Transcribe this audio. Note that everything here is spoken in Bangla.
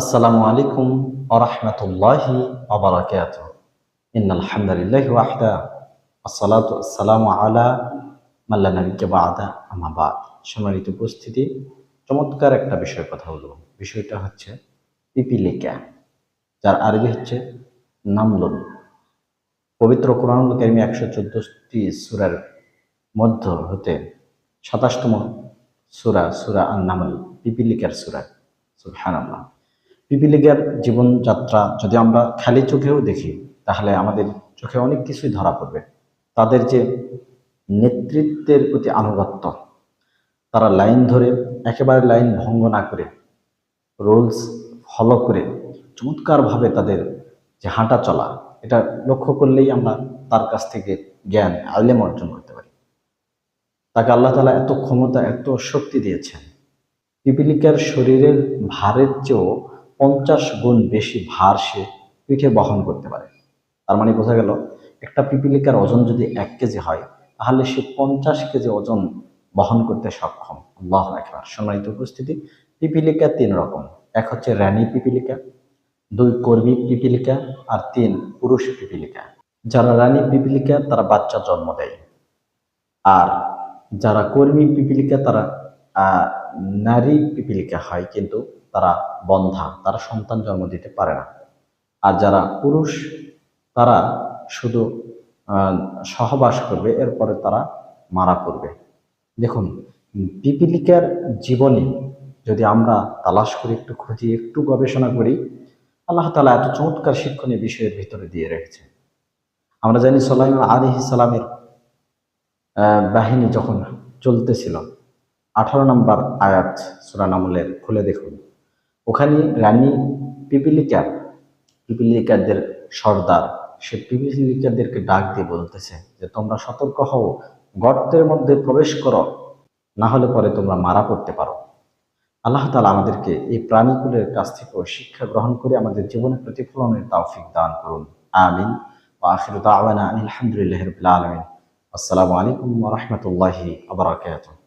আসসালামু আলাইকুম আরহামতুল্লাহি আবরাকাত ইন আলহামদুলিল্লাহ ওয়াহদা। আসসালাতু আসসালামু আলা মাল্লা নবিকে বাদা। আমাবাদ সম্মানিত উপস্থিতি, চমৎকার একটা বিষয় কথা হলো বিষয়টা হচ্ছে পিপিলিকা, যার আরবি হচ্ছে নামলুন পবিত্র কোরআনুল কারিমে একশো চোদ্দটি সুরার মধ্য হতে সাতাশতম সুরা সুরা আন নামল পিপিলিকার সুরা। সুবহানাল্লাহ। পিপিলিকার জীবনযাত্রা যদি আমরা খালি চোখেও দেখি, তাহলে আমাদের চোখে অনেক কিছুই ধরা পড়বে। তাদের যে নেতৃত্বের প্রতি আনুগত্য, তারা লাইন ধরে, একেবারে লাইন ভঙ্গ না করে, রুলস ফলো করে, চমৎকারভাবে তাদের যে হাঁটা চলা, এটা লক্ষ্য করলেই আমরা তার কাছ থেকে জ্ঞান, আলেম অর্জন করতে পারি। তাকে আল্লাহ তালা এত ক্ষমতা, এত শক্তি দিয়েছেন। পিপিলিকার শরীরের ভারের চেয়েও পঞ্চাশ গুণ বেশি ভার সে পিঠে বহন করতে পারে। তার মানে বোঝা গেল, একটা পিপিলিকার ওজন যদি এক কেজি হয়, তাহলে সে পঞ্চাশ কেজি ওজন বহন করতে সক্ষম। আল্লাহ একবার সম্মানিত উপস্থিতি, পিপিলিকা তিন রকম। এক হচ্ছে রানী পিপিলিকা, দুই কর্মী পিপিলিকা, আর তিন পুরুষ পিপিলিকা। যারা রানী পিপিলিকা, তারা বাচ্চা জন্ম দেয়। আর যারা কর্মী পিপিলিকা, তারা নারী পিপিলিকা হয়। কিন্তু তারা বন্ধা, তারা সন্তান জন্ম দিতে পারে না। আর যারা পুরুষ, তারা শুধু সহবাস করবে, এরপরে তারা মারা পড়বে। দেখুন, পিপিলিকার জীবনী যদি আমরা তালাশ করি, একটু খুঁজি, একটু গবেষণা করি, আল্লাহ তালা এত চমৎকার শিক্ষণীয় বিষয়ের ভিতরে দিয়ে রেখেছে। আমরা জানি সালাইম আলী সালামের বাহিনী যখন চলতেছিল, আঠারো নম্বর আয়াত, সুরা নামলের, খুলে দেখুন। ওখানে রানী পিপিলিকা পিপিলিকাদের সর্দার, সে পিপিলিকাদেরকে ডাক দিয়ে বলতেছে যে, তোমরা সতর্ক হও, গর্তের মধ্যে প্রবেশ করো, না হলে পরে তোমরা মারা পড়তে পারো। আল্লাহ তালা আমাদেরকে এই প্রাণীগুলোর কাছ থেকেও শিক্ষা গ্রহণ করে আমাদের জীবনে প্রতিফলনের তৌফিক দান করুন। আমিন। আখির দাওয়ানা আলহামদুলিল্লাহ আলমিন। আসসালামু আলাইকুম রহমতুল্লাহি আবরাকাতুহ